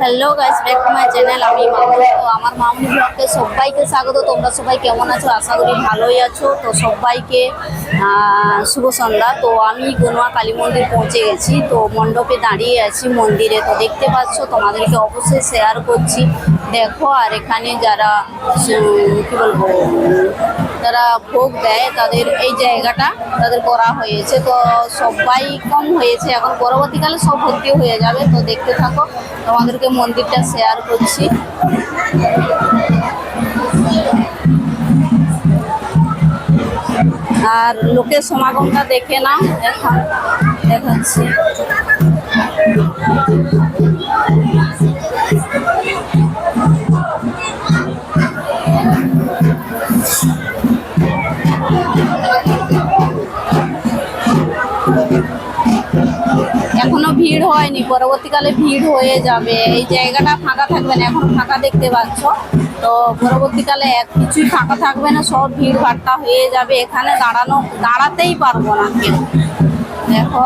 Hello guys back to my channel আমি মামুন। তো আমার মামুন ব্লগকে সবাইকে স্বাগত। তোমরা সবাই কেমন আছো? আশা করি ভালোই আছো। তো সবাইকে শুভ সন্ধ্যা। তো আমি গনুয়া কালী মন্দির পৌঁছে গেছি। তো মণ্ডপে দাঁড়িয়ে আছি মন্দিরে। তো দেখতে পাচ্ছ, তোমাদেরকে অবশ্যই শেয়ার করছি। দেখো, আর এখানে যারা কি বলব? যারা ভোগ দেয়, তাদের এই জায়গাটা তাদের করা হয়েছে। তো সবাই কম হয়েছে। এখন পরবর্তীকালে সব ভর্তি হয়ে যাবে। তো দেখতে থাকো, তোমাদেরকে মন্দিরটা শেয়ার করছি। আর লোকের সমাগমটা দেখে না এখন দেখাচ্ছি। এখনও ভিড় হয়নি, পরবর্তীকালে ভিড় হয়ে যাবে। এই জায়গাটা ফাঁকা থাকবে না, এখন ফাঁকা দেখতে পাচ্ছ। তো পরবর্তীকালে এক কিছুই ফাঁকা থাকবে না, সব ভিড় ভাট্টা হয়ে যাবে। এখানে দাঁড়ানো দাঁড়াতেই পারব না কেউ। দেখো।